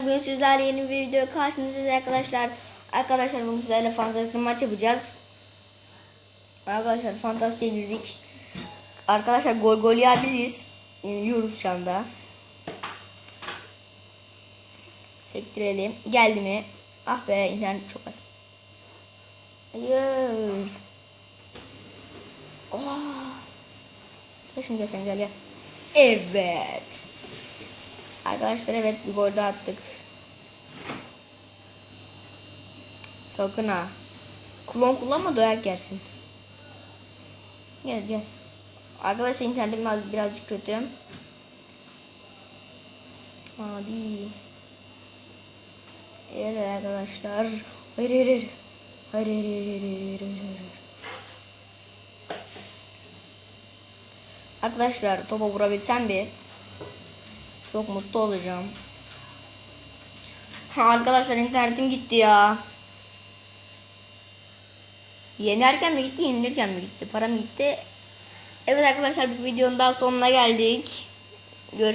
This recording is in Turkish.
Bugün sizlerle yeni bir video karşınızdayız arkadaşlar. Arkadaşlar bunu sizlerle fantastik maç yapacağız. Arkadaşlar fantastiğe girdik. Arkadaşlar gol gol ya biziz. Yeniliyoruz şu anda. Sektirelim. Geldi mi? Ah be internet çok az. Hayır. Oh. Gel şimdi gel sen gel gel. Evet. Arkadaşlar evet bir gol daha attık. Sakın ha. Klon kullanma dayak yersin. Gel gel. Arkadaşlar internetim biraz, birazcık kötü. Abi. Evet arkadaşlar. Hayır hayır. Hayır hayır hayır hayır hayır hayır hayır. hayır. Arkadaşlar topa vurabilsem bir çok mutlu olacağım. Ha, arkadaşlar internetim gitti ya. Yenerken mi gitti, yenilirken mi gitti? Param gitti. Evet arkadaşlar bir videonun daha sonuna geldik. Görüşürüz.